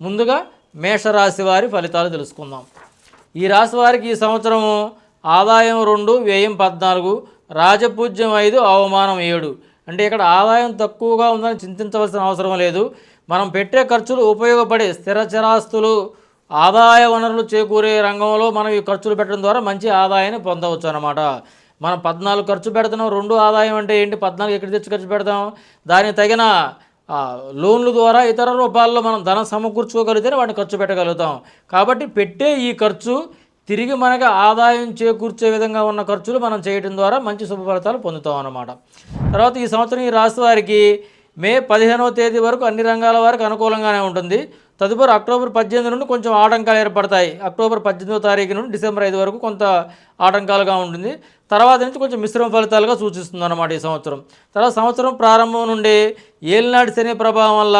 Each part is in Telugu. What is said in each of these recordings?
ముందుగా మేషరాశి వారి ఫలితాలు తెలుసుకుందాం. ఈ రాశి వారికి ఈ సంవత్సరము ఆదాయం రెండు వ్యయం పద్నాలుగు రాజపూజ్యం ఐదు అవమానం ఏడు. అంటే ఇక్కడ ఆదాయం తక్కువగా ఉందని చింతించవలసిన అవసరం లేదు. మనం పెట్టే ఖర్చులు ఉపయోగపడే స్థిర చిరాస్తులు ఆదాయ వనరులు చేకూరే రంగంలో మనం ఈ ఖర్చులు పెట్టడం ద్వారా మంచి ఆదాయాన్ని పొందవచ్చు అన్నమాట. మనం పద్నాలుగు ఖర్చు పెడుతున్నాం రెండు ఆదాయం అంటే ఏంటి? పద్నాలుగు ఎక్కడ తెచ్చి ఖర్చు పెడతాం? దానికి తగిన లోన్ల ద్వారా ఇతర రూపాల్లో మనం ధనం సమకూర్చుకోగలిగితేనే వాటిని ఖర్చు పెట్టగలుగుతాం. కాబట్టి పెట్టే ఈ ఖర్చు తిరిగి మనకు ఆదాయం చేకూర్చే విధంగా ఉన్న ఖర్చులు మనం చేయడం ద్వారా మంచి శుభ ఫలితాలు పొందుతాం అన్నమాట. తర్వాత ఈ సంవత్సరం ఈ రాశి వారికి మే పదిహేనవ తేదీ వరకు అన్ని రంగాల వారికి అనుకూలంగానే ఉంటుంది. తదుపరి అక్టోబర్ పద్దెనిమిది నుండి కొంచెం ఆటంకాలు ఏర్పడతాయి. అక్టోబర్ పద్దెనిమిదో తారీఖు నుండి డిసెంబర్ ఐదు వరకు కొంత ఆటంకాలుగా ఉంటుంది. తర్వాత నుంచి కొంచెం మిశ్రమ ఫలితాలుగా సూచిస్తుంది అన్నమాట ఈ సంవత్సరం. తర్వాత సంవత్సరం ప్రారంభం నుండి ఏలినాటి శని ప్రభావం వల్ల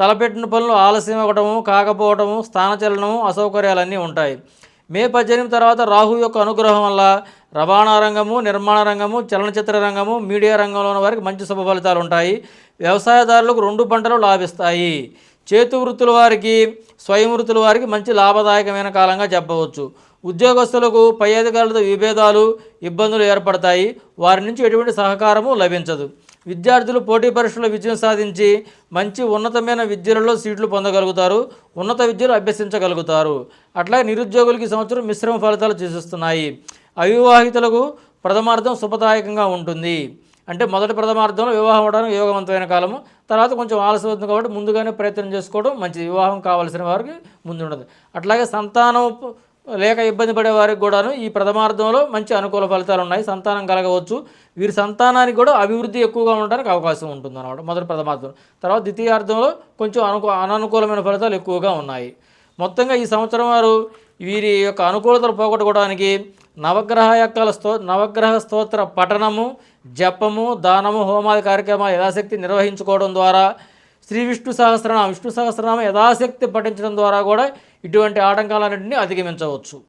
తలపెట్టిన పనులు ఆలస్యం అవ్వటము కాకపోవటము స్థానచలనము అసౌకర్యాలన్నీ ఉంటాయి. మే పద్దెనిమిది తర్వాత రాహు యొక్క అనుగ్రహం వల్ల రవాణా రంగము నిర్మాణ రంగము చలనచిత్ర రంగము మీడియా రంగంలో ఉన్న వారికి మంచి శుభ ఫలితాలు ఉంటాయి. వ్యవసాయదారులకు రెండు పంటలు లాభిస్తాయి. చేతు వృత్తుల వారికి స్వయం వృత్తుల వారికి మంచి లాభదాయకమైన కాలంగా చెప్పవచ్చు. ఉద్యోగస్తులకు పై అధికారులతో విభేదాలు ఇబ్బందులు ఏర్పడతాయి. వారి నుంచి ఎటువంటి సహకారము లభించదు. విద్యార్థులు పోటీ పరీక్షల్లో విజయం సాధించి మంచి ఉన్నతమైన విద్యలలో సీట్లు పొందగలుగుతారు. ఉన్నత విద్యలు అభ్యసించగలుగుతారు. అట్లాగే నిరుద్యోగులకి సంవత్సరం మిశ్రమ ఫలితాలు సూచిస్తున్నాయి. అవివాహితులకు ప్రథమార్థం శుభదాయకంగా ఉంటుంది. అంటే మొదటి ప్రథమార్థంలో వివాహం అవడానికి యోగవంతమైన కాలము. తర్వాత కొంచెం ఆలస్యం అవుతుంది కాబట్టి ముందుగానే ప్రయత్నం చేసుకోవడం మంచిది. వివాహం కావాల్సిన వారికి ముందు ఉండదు అట్లాగే సంతానం లేక ఇబ్బంది పడే వారికి కూడాను ఈ ప్రథమార్థంలో మంచి అనుకూల ఫలితాలు ఉన్నాయి. సంతానం కలగవచ్చు. వీరి సంతానానికి కూడా అభివృద్ధి ఎక్కువగా ఉండడానికి అవకాశం ఉంటుంది అన్నమాట మొదటి ప్రథమార్థం. తర్వాత ద్వితీయార్థంలో కొంచెం అనుకూ అననుకూలమైన ఫలితాలు ఎక్కువగా ఉన్నాయి. మొత్తంగా ఈ సంవత్సరం వారు వీరి యొక్క అనుకూలతలు పోగొట్టుకోవడానికి నవగ్రహ యొక్క స్తో నవగ్రహ స్తోత్ర పఠనము జపము దానము హోమాది కార్యక్రమాలు యథాశక్తి నిర్వహించుకోవడం ద్వారా శ్రీ విష్ణు సహస్రనామం విష్ణు సహస్రనామం యథాశక్తి పఠించడం ద్వారా కూడా ఇటువంటి ఆటంకాలన్నింటినీ అధిగమించవచ్చు.